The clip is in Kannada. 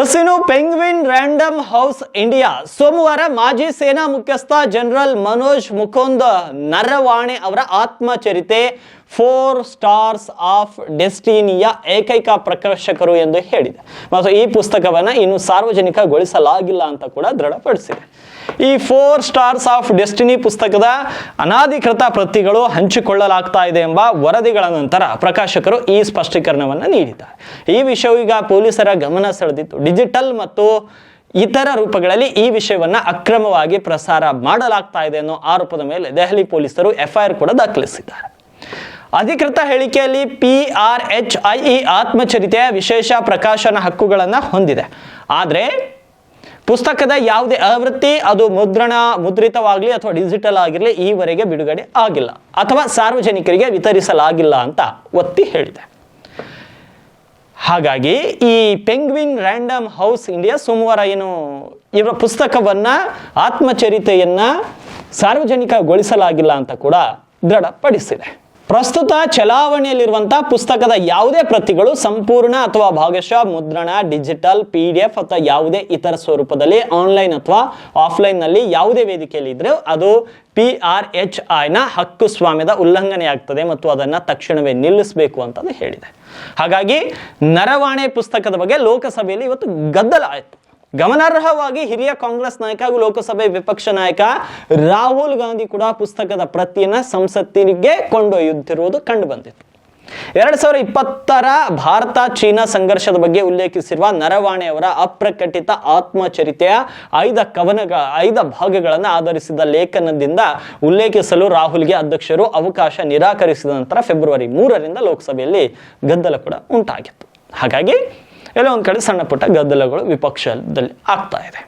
ಎಸ್ ಇನ್ನು ಪೆಂಗ್ವಿನ್ ರ್ಯಾಂಡಮ್ ಹೌಸ್ ಇಂಡಿಯಾ. ಸೋಮವಾರ ಮಾಜಿ ಸೇನಾ ಮುಖ್ಯಸ್ಥ ಜನರಲ್ ಮನೋಜ್ ಮುಕುಂದ್ ನರವಾಣೆ ಅವರ ಆತ್ಮಚರಿತೆ, ಫೋರ್ ಸ್ಟಾರ್ಸ್ ಆಫ್ ಡೆಸ್ಟಿನಿಯ ಏಕೈಕ ಪ್ರಕಾಶಕರು ಎಂದು ಹೇಳಿದೆ. ಮತ್ತು ಈ ಪುಸ್ತಕವನ್ನು ಇನ್ನು ಸಾರ್ವಜನಿಕಗೊಳಿಸಲಾಗಿಲ್ಲ ಅಂತ ಕೂಡ ದೃಢಪಡಿಸಿದೆ. ಈ ಫೋರ್ ಸ್ಟಾರ್ಸ್ ಆಫ್ ಡೆಸ್ಟಿನಿ ಪುಸ್ತಕದ ಅನಾಧಿಕೃತ ಪ್ರತಿಗಳು ಹಂಚಿಕೊಳ್ಳಲಾಗ್ತಾ ಇದೆ ಎಂಬ ವರದಿಗಳ ನಂತರ ಪ್ರಕಾಶಕರು ಈ ಸ್ಪಷ್ಟೀಕರಣವನ್ನು ನೀಡಿದ್ದಾರೆ. ಈ ವಿಷಯವು ಈಗ ಪೊಲೀಸರ ಗಮನ ಸೆಳೆದಿತ್ತು. ಡಿಜಿಟಲ್ ಮತ್ತು ಇತರ ರೂಪಗಳಲ್ಲಿ ಈ ವಿಷಯವನ್ನು ಅಕ್ರಮವಾಗಿ ಪ್ರಸಾರ ಮಾಡಲಾಗ್ತಾ ಇದೆ ಅನ್ನೋ ಆರೋಪದ ಮೇಲೆ ದೆಹಲಿ ಪೊಲೀಸರು ಎಫ್ಐಆರ್ ಕೂಡ ದಾಖಲಿಸಿದ್ದಾರೆ. ಅಧಿಕೃತ ಹೇಳಿಕೆಯಲ್ಲಿ ಪಿ ಆರ್ ಎಚ್ ಐ ಇ ಆತ್ಮಚರಿತೆಯ ವಿಶೇಷ ಪ್ರಕಾಶನ ಹಕ್ಕುಗಳನ್ನು ಹೊಂದಿದೆ. ಆದರೆ ಪುಸ್ತಕದ ಯಾವುದೇ ಆವೃತ್ತಿ ಅದು ಮುದ್ರಣ, ಮುದ್ರಿತವಾಗಲಿ ಅಥವಾ ಡಿಜಿಟಲ್ ಆಗಿರಲಿ ಈವರೆಗೆ ಬಿಡುಗಡೆ ಆಗಿಲ್ಲ ಅಥವಾ ಸಾರ್ವಜನಿಕರಿಗೆ ವಿತರಿಸಲಾಗಿಲ್ಲ ಅಂತ ಒತ್ತಿ ಹೇಳಿದೆ. ಹಾಗಾಗಿ ಈ ಪೆಂಗ್ವಿನ್ ರ್ಯಾಂಡಮ್ ಹೌಸ್ ಇಂಡಿಯಾ ಸೋಮವಾರ ಏನು ಇವರ ಪುಸ್ತಕವನ್ನ, ಆತ್ಮಚರಿತೆಯನ್ನು ಸಾರ್ವಜನಿಕಗೊಳಿಸಲಾಗಿಲ್ಲ ಅಂತ ಕೂಡ ದೃಢಪಡಿಸಿದೆ. ಪ್ರಸ್ತುತ ಚಲಾವಣೆಯಲ್ಲಿರುವಂತಹ ಪುಸ್ತಕದ ಯಾವುದೇ ಪ್ರತಿಗಳು ಸಂಪೂರ್ಣ ಅಥವಾ ಭಾಗಶಃ ಮುದ್ರಣ, ಡಿಜಿಟಲ್, ಪಿ ಡಿ ಎಫ್ ಅಥವಾ ಯಾವುದೇ ಇತರ ಸ್ವರೂಪದಲ್ಲಿ ಆನ್ಲೈನ್ ಅಥವಾ ಆಫ್ಲೈನ್ನಲ್ಲಿ ಯಾವುದೇ ವೇದಿಕೆಯಲ್ಲಿ ಇದ್ರೆ ಅದು ಪಿ ಆರ್ ಎಚ್ ಐನ ಹಕ್ಕು ಸ್ವಾಮ್ಯದ ಉಲ್ಲಂಘನೆ ಆಗ್ತದೆ ಮತ್ತು ಅದನ್ನು ತಕ್ಷಣವೇ ನಿಲ್ಲಿಸಬೇಕು ಅಂತಂದು ಹೇಳಿದೆ. ಹಾಗಾಗಿ ನರವಾಣೆ ಪುಸ್ತಕದ ಬಗ್ಗೆ ಲೋಕಸಭೆಯಲ್ಲಿ ಇವತ್ತು ಗದ್ದಲ ಆಯಿತು. ಗಮನಾರ್ಹವಾಗಿ ಹಿರಿಯ ಕಾಂಗ್ರೆಸ್ ನಾಯಕ ಹಾಗೂ ಲೋಕಸಭೆ ವಿಪಕ್ಷ ನಾಯಕ ರಾಹುಲ್ ಗಾಂಧಿ ಕೂಡ ಪುಸ್ತಕದ ಪ್ರತಿಯನ್ನ ಸಂಸತ್ತಿಗೆ ಕೊಂಡೊಯ್ಯುತ್ತಿರುವುದು ಕಂಡು ಬಂದಿತ್ತು. ಎರಡ್ ಸಾವಿರದ ಇಪ್ಪತ್ತರ ಭಾರತ ಚೀನಾ ಸಂಘರ್ಷದ ಬಗ್ಗೆ ಉಲ್ಲೇಖಿಸಿರುವ ನರವಾಣೆ ಅವರ ಅಪ್ರಕಟಿತ ಆತ್ಮಚರಿತೆಯ ಐದ ಕವನಗಳ ಐದ ಭಾಗಗಳನ್ನು ಆಧರಿಸಿದ ಲೇಖನದಿಂದ ಉಲ್ಲೇಖಿಸಲು ರಾಹುಲ್ಗೆ ಅಧ್ಯಕ್ಷರು ಅವಕಾಶ ನಿರಾಕರಿಸಿದ ನಂತರ ಫೆಬ್ರವರಿ ಮೂರರಿಂದ ಲೋಕಸಭೆಯಲ್ಲಿ ಗದ್ದಲ ಕೂಡ ಉಂಟಾಗಿತ್ತು. ಹಾಗಾಗಿ ಎಲ್ಲೋ ಒಂದು ಕಡೆ ಸಣ್ಣ ಪುಟ್ಟ ಗದ್ದಲಗಳು ವಿಪಕ್ಷದಲ್ಲಿ ಆಗ್ತಾ ಇದೆ.